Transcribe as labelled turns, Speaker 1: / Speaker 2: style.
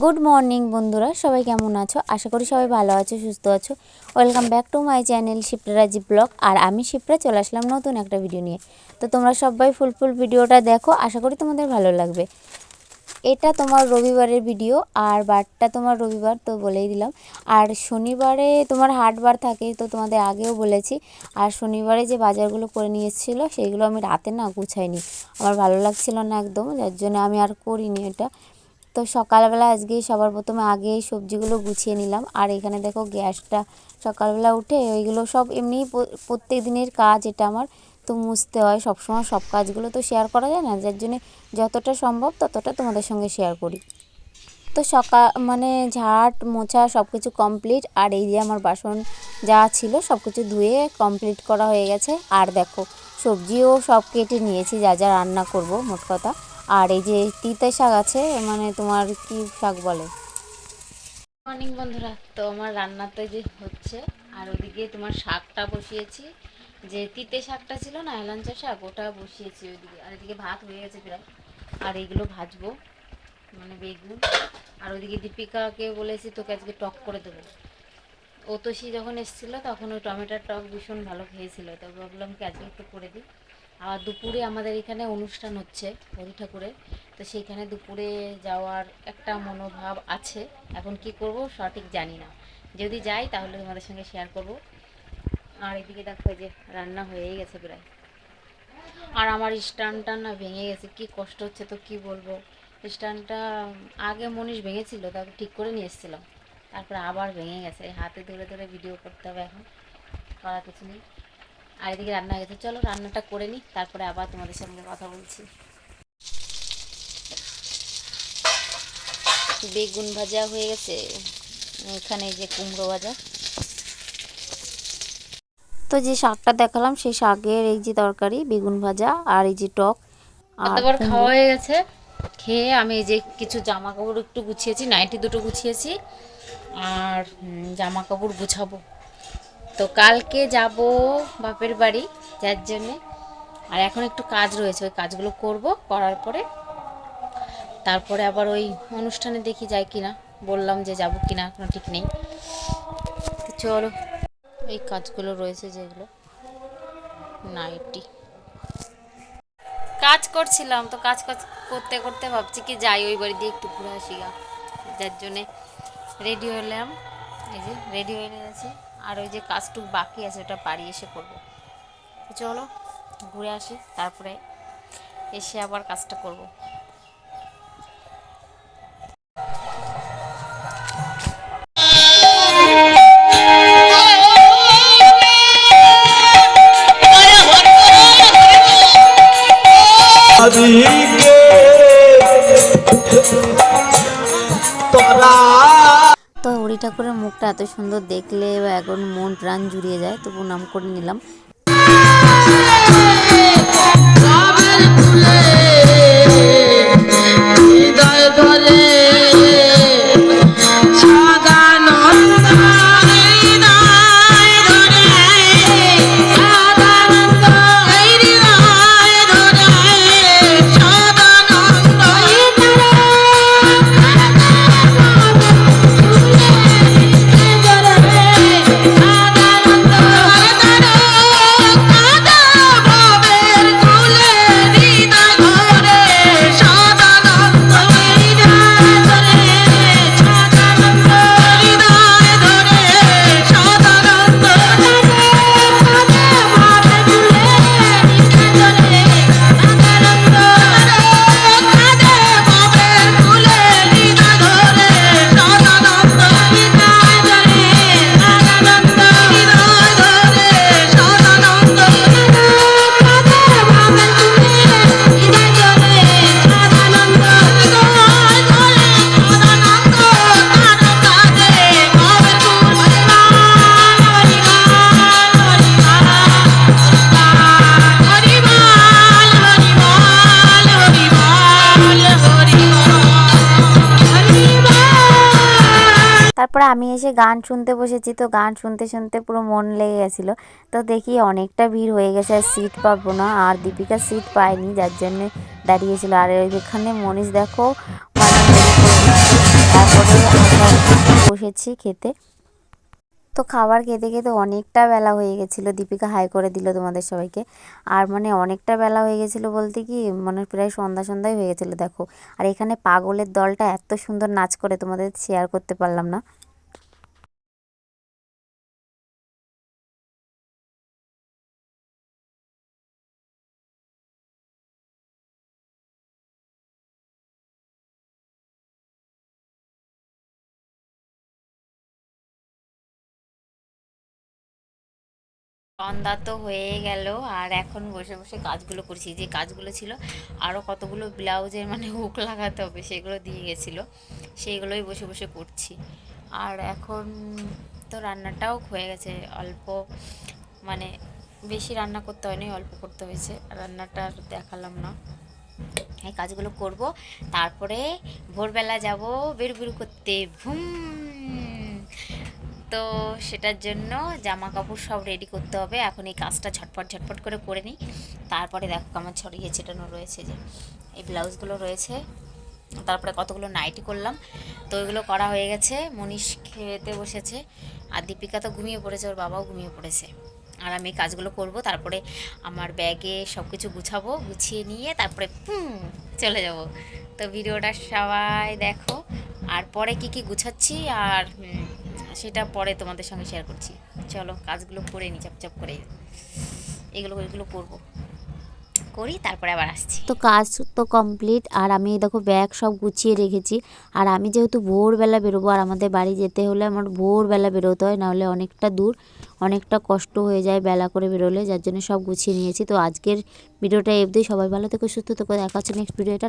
Speaker 1: Good morning বন্ধুরা। সবাই কেমন আছো? আশা করি সবাই ভালো আছো, সুস্থ আছো। Welcome back to my channel Shipraraji vlog আর আমি শিপ্রা চলে আসলাম নতুন একটা ভিডিও নিয়ে। তো তোমরা সবাই ফুল ফুল ভিডিওটা দেখো, আশা করি তোমাদের ভালো লাগবে। এটা তোমার রবিবারের ভিডিও আর বারটা তোমার রবিবার তো বলেই দিলাম। আর শনিবারে তোমার হাটবার থাকে, তো তোমাদের আগেও বলেছি। আর শনিবারে যে বাজারগুলো করে নিয়ে এসেছিল, সেইগুলো আমি রাতে না গুছাইনি। আমার ভালো লাগছিল না একদম, যার জন্য আমি আর করিনি এটা। তো সকালবেলা আজকে সবার প্রথমে আগে সবজিগুলো গুছিয়ে নিলাম। আর এখানে দেখো গ্যাসটা সকালবেলা উঠে ওইগুলো সব এমনি প্রত্যেক দিনের কাজ এটা আমার। তো মুছতে হয় সবসময় সব কাজগুলো তো শেয়ার করা যায় না, যার জন্যে যতটা সম্ভব ততটা তোমাদের সঙ্গে শেয়ার করি। তো সকাল মানে ঝাট, মোছা সব কিছু কমপ্লিট আর এই যে আমার বাসন যা ছিল সব কিছু ধুয়ে কমপ্লিট করা হয়ে গেছে। আর দেখো সবজিও সব কেটে নিয়েছি, যা যা রান্না করব মোট কথা। আর এই যে তিতে শাক আছে মানে তোমার কি শাক বলে? মর্নিং বন্ধুরা, তো আমার রান্না তো যে হচ্ছে, আর ওদিকে তোমার শাকটা বসিয়েছি। যে তিতে শাকটা ছিল না, এলাঞ্চা শাক, ওটা বসিয়েছি ওইদিকে। আর এদিকে ভাত হয়ে গেছে প্রায়। আর এইগুলো ভাজবো মানে বেগুন। আর ওইদিকে দীপিকাকে বলেছি তোকে আজকে টক করে দেবো। ও তো সে যখন এসেছিল, তখন ওই টমেটোর টক ভীষণ ভালো খেয়েছিল, তো ভাবলাম কি আজকে একটু করে দিই। আর দুপুরে আমাদের এখানে অনুষ্ঠান হচ্ছে হরি ঠাকুরের। তো সেইখানে দুপুরে যাওয়ার একটা মনোভাব আছে। এখন কি করব সঠিক জানি না। যদি যাই তাহলে তোমাদের সঙ্গে শেয়ার করব। আর এদিকে দেখো যে রান্না হয়েই গেছে প্রায়। আর আমার স্ট্যান্ডটা না ভেঙে গেছে। কি কষ্ট হচ্ছে তো কি বলব? স্ট্যান্ডটা আগে মনীষ ভেঙেছিল তারপর ঠিক করে নিয়ে এসেছিলাম। তারপরে আবার ভেঙে গেছে। হাতে ধরে ধরে ভিডিও করতে হবে এখন। করা কিছু নেই। আর এদিকে রান্না হয়ে গেছে। চলো রান্নাটা করে নিই তারপরে আবার তোমাদের সঙ্গে কথা বলছি। বেগুন ভাজা হয়ে গেছে। এখানে যে কুমড়ো ভাজা। তো যে শাকটা দেখালাম সেই শাকের এই যে তরকারি বেগুন ভাজা আর এই যে টক
Speaker 2: তারপর খাওয়া হয়ে গেছে। খেয়ে আমি এই যে কিছু জামা কাপড় একটু গুছিয়েছি নাইটি দুটো গুছিয়েছি। আর জামা কাপড় গুছাবো। তো কালকে যাব বাপের বাড়ি যার জন্যে। আর এখন একটু কাজ রয়েছে, ওই কাজগুলো করব, করার পরে। তারপরে আবার ওই অনুষ্ঠানে দেখি যায় কিনা। বললাম যে যাব কিনা, কোনো ঠিক নেই। তো চলো, এই কাজগুলো রয়েছে যেগুলো। নাইটি। কাজ করছিলাম তো কাজ কাজ করতে করতে ভাবছি কি যাই, ওই বাড়ি দিয়ে একটু ঘুরে আসি গা। যার জন্যে রেডি হলাম। এই যে রেডি হয়ে গেছে। আর ওই যে কাজটুক বাকি আছে, ওটা বাড়ি এসে করব। চলো, ঘুরে আসি, তারপরে এসে আবার কাজটা করব।
Speaker 1: তো হরি ঠাকুরের মুখটা এত সুন্দর দেখলে এখন মন প্রাণ জুড়িয়ে যায় তবু নাম করে নিলাম। তারপরে আমি এসে গান শুনতে বসেছি, তো গান শুনতে শুনতে পুরো মন লেগে গেছিল। তো দেখি অনেকটা ভিড় হয়ে গেছে, আর সিট পাবো না। আর দীপিকা সিট পায়নি, যার জন্যে দাঁড়িয়েছিল। আর ওইখানে মনীষ দেখো
Speaker 2: বসেছি খেতে। তো খাবার খেতে খেতে অনেকটা বেলা হয়ে গেছিল, দীপিকা হাই করে দিল তোমাদের সবাইকে। আর মানে অনেকটা বেলা হয়ে গেছিল বলতে কি মানে প্রায় সন্ধ্যা সন্ধ্যায় হয়ে গেছিল, দেখো। আর এখানে পাগলের দলটা এত সুন্দর নাচ করে, তোমাদের শেয়ার করতে পারলাম না। সন্ধ্যা তো হয়ে গেল, আর এখন বসে বসে কাজগুলো করছি। যে কাজগুলো ছিল আরও কতগুলো ব্লাউজের মানে হুক লাগাতে হবে সেগুলো দিয়ে গেছিল, সেইগুলোই বসে বসে করছি। আর এখন তো রান্নাটাও হয়ে গেছে, অল্প মানে বেশি রান্না করতে হয়নি, অল্প করতে হয়েছে। রান্নাটা দেখালাম না। এই কাজগুলো করব, তারপরে ভোরবেলা যাব বেরু বেরু করতে। ভুম! তো সেটার জন্য জামা কাপড় সব রেডি করতে হবে। এখন এই কাজটা ঝটপট ঝটপট করে করে নিই। তারপরে দেখো আমার ছড়িয়ে ছিটানো রয়েছে যে, এই ব্লাউজগুলো রয়েছে। তারপরে কতগুলো নাইটি করলাম। তো ওইগুলো করা হয়ে গেছে। মনীষ খেতে বসেছে। আর দীপিকা তো ঘুমিয়ে পড়েছে, ওর বাবাও ঘুমিয়ে পড়েছে। আর আমি কাজগুলো করব। তারপরে আমার ব্যাগে সব কিছু গুছাবো, গুছিয়ে নিয়ে তারপরে চলে যাব। তো ভিডিওটা সবাই দেখো। আর পরে কি কি গুছাচ্ছি আর সেটা পরে তোমাদের সঙ্গে শেয়ার করছি। চলো, কাজগুলো করে নি, চাপচাপ করে এগুলো এগুলো করব। করি, তারপরে আবার আসছি। তো কাজ তো কমপ্লিট আর আমি দেখো ব্যাগ সব গুছিয়ে রেখেছি। আর আমি যেহেতু ভোরবেলা বেরোবো, আর আমাদের বাড়ি যেতে হলে আমার ভোরবেলা বেরোতে হয়, নাহলে অনেকটা দূর, অনেকটা কষ্ট হয়ে যায় বেলা করে বেরোলে, যার জন্য সব গুছিয়ে নিয়েছি। তো আজকের ভিডিওটা এবদি সবাই ভালো থেকো, সুস্থ থেকো, দেখা হচ্ছে নেক্সট ভিডিওটা